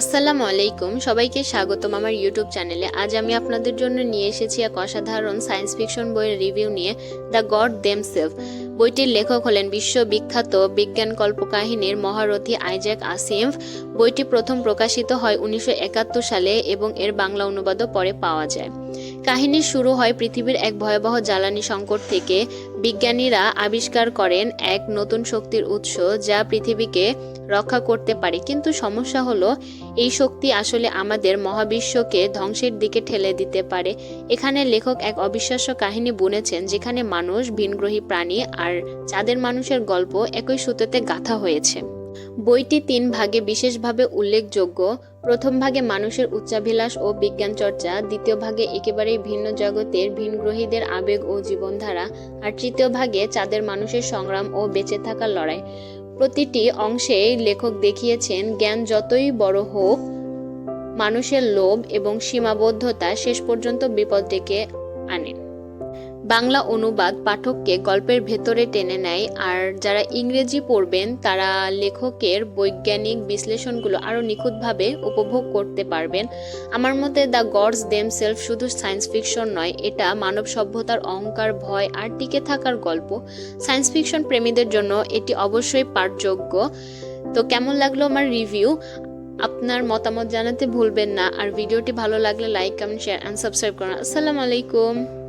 আসসালামু আলাইকুম, সবাইকে স্বাগতম আমার ইউটিউব চ্যানেলে। আজ আমি আপনাদের জন্য নিয়ে এসেছি এক অসাধারণ সায়েন্স ফিকশন বইয়ের রিভিউ নিয়ে দ্য গড দেম সেলফ বইটির লেখক হলেন বিশ্ববিখ্যাত বিজ্ঞান কল্পকাহিনীর মহারথী আইজ্যাক আসিমভ বইটি প্রথম প্রকাশিত হয় উনিশশো একাত্তর সালে এবং এর বাংলা অনুবাদও পরে পাওয়া যায়। কাহিনী শুরু হয় পৃথিবীর এক ভয়াবহ জ্বালানি সংকট থেকে। বিজ্ঞানীরা আবিষ্কার করেন এক নতুন শক্তির উৎস যা পৃথিবীকে রক্ষা করতে পারে। কিন্তু সমস্যা হলো, এই শক্তি আসলে আমাদের মহাবিশ্বকে ধ্বংসের দিকে ঠেলে দিতে পারে। এখানে লেখক এক অবিশ্বাস্য কাহিনী বুনেছেন, যেখানে মানুষ ভিনগ্রহী প্রাণী আর চাঁদের মানুষের গল্প একই সুতোতে গাঁথা হয়েছে। বইটি তিন ভাগে বিশেষভাবে উল্লেখযোগ্য। প্রথম ভাগে মানুষের উচ্চাভিলাষ ও বিজ্ঞান চর্চা দ্বিতীয় ভাগে একেবারেই ভিন্ন জগতের ভিনগ্রহীদের আবেগ ও জীবনধারা, আর তৃতীয় ভাগে চাঁদের মানুষের সংগ্রাম ও বেঁচে থাকার লড়াই। প্রতিটি অংশে লেখক দেখিয়েছেন, জ্ঞান যতই বড় হোক, মানুষের লোভ এবং সীমাবদ্ধতা শেষ পর্যন্ত বিপদ ডেকে আনে। বাংলা অনুবাদ পাঠককে গল্পের ভেতরে টেনে নেয়, আর যারা ইংরেজি পড়বেন, তারা লেখকের বৈজ্ঞানিক বিশ্লেষণগুলো আরও নিখুঁতভাবে উপভোগ করতে পারবেন। আমার মতে দ্য গডস দেম সেলফ শুধু সায়েন্স ফিকশন নয়, এটা মানব সভ্যতার অহংকার, ভয়, আর টিকে থাকার গল্প। সায়েন্স ফিকশন প্রেমীদের জন্য এটি অবশ্যই পাঠযোগ্য। তো কেমন লাগল আমার রিভিউ? আপনার মতামত জানাতে ভুলবেন না। আর ভিডিওটি ভালো লাগলে like, comment share and subscribe করুন। আসসালামু আলাইকুম।